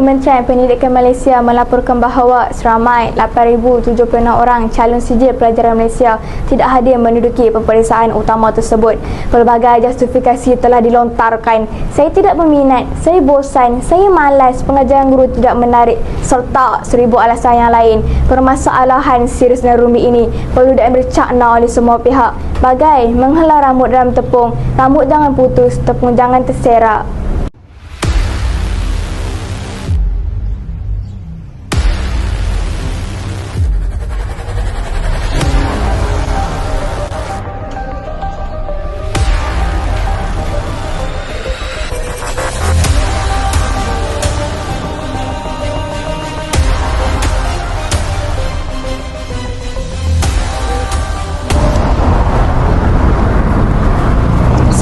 Kementerian Pendidikan Malaysia melaporkan bahawa seramai 8,076 orang calon sijil pelajaran Malaysia tidak hadir menduduki peperiksaan utama tersebut. Pelbagai justifikasi telah dilontarkan. Saya tidak berminat, saya bosan, saya malas, pengajaran guru tidak menarik serta seribu alasan yang lain. Permasalahan serius dan rumit ini perlu diambil oleh semua pihak. Bagai menghela rambut dalam tepung, rambut jangan putus, tepung jangan terserak.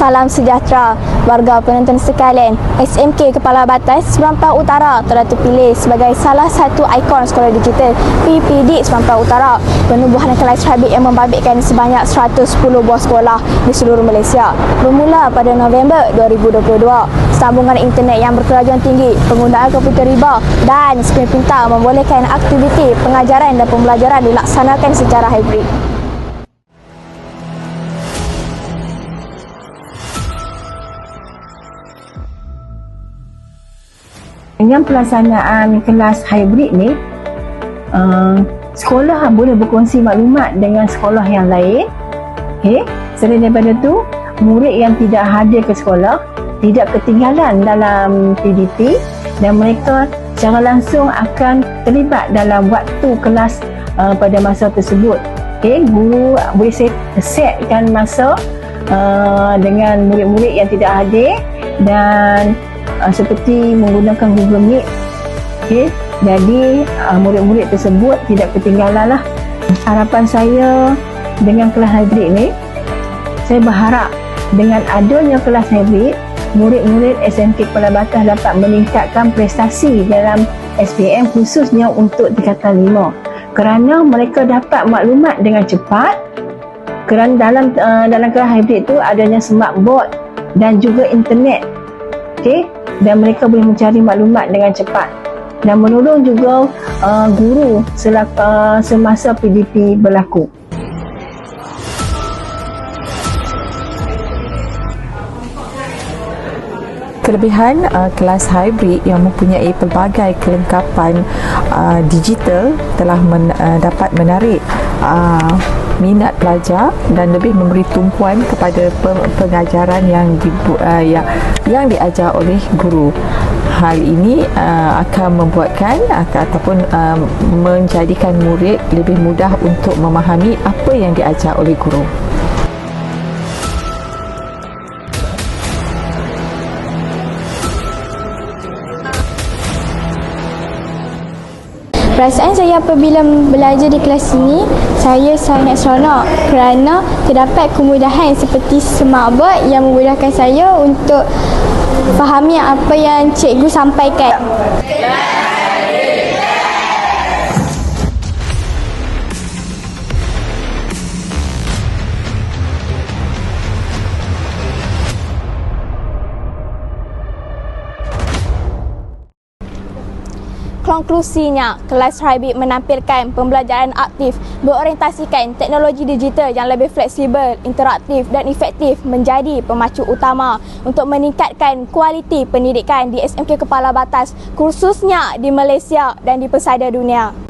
Salam sejahtera warga penonton sekalian. SMK Kepala Batas Serampang Utara telah terpilih sebagai salah satu ikon sekolah digital PPD Serampang Utara. Penubuhan kelas habit yang membabitkan sebanyak 110 buah sekolah di seluruh Malaysia. Bermula pada November 2022. Sambungan internet yang berkelajuan tinggi, penggunaan komputer riba dan skrin pintar membolehkan aktiviti pengajaran dan pembelajaran dilaksanakan secara hybrid. Dengan pelaksanaan kelas hybrid ni, uh, sekolah boleh berkongsi maklumat dengan sekolah yang lain. Okay. Selain daripada tu, murid yang tidak hadir ke sekolah tidak ketinggalan dalam PDP dan mereka secara langsung akan terlibat dalam waktu kelas uh, pada masa tersebut. Okay. Guru boleh set, setkan masa uh, dengan murid-murid yang tidak hadir dan uh, seperti menggunakan Google Meet. Okay. Jadi uh, murid-murid tersebut tidak ketinggalan lah. Harapan saya dengan kelas hybrid ni, saya berharap dengan adanya kelas hybrid, murid-murid SMK Kepala Batas dapat meningkatkan prestasi dalam SPM khususnya untuk tingkatan 5 kerana mereka dapat maklumat dengan cepat kerana dalam uh, dalam kelas hybrid tu adanya smart board dan juga internet okey dan mereka boleh mencari maklumat dengan cepat dan menolong juga uh, guru selaka, semasa PDP berlaku. Kelebihan uh, kelas hybrid yang mempunyai pelbagai kelengkapan uh, digital telah men, uh, dapat menarik uh, minat pelajar dan lebih memberi tumpuan kepada pengajaran yang di, uh, yang, yang diajar oleh guru. Hal ini uh, akan membuatkan atau, ataupun uh, menjadikan murid lebih mudah untuk memahami apa yang diajar oleh guru. Perasaan saya apabila belajar di kelas ini, saya sangat seronok kerana terdapat kemudahan seperti smartboard yang memudahkan saya untuk fahami apa yang cikgu sampaikan. Konklusinya, kelas hybrid menampilkan pembelajaran aktif berorientasikan teknologi digital yang lebih fleksibel, interaktif dan efektif menjadi pemacu utama untuk meningkatkan kualiti pendidikan di SMK Kepala Batas khususnya di Malaysia dan di pesada dunia.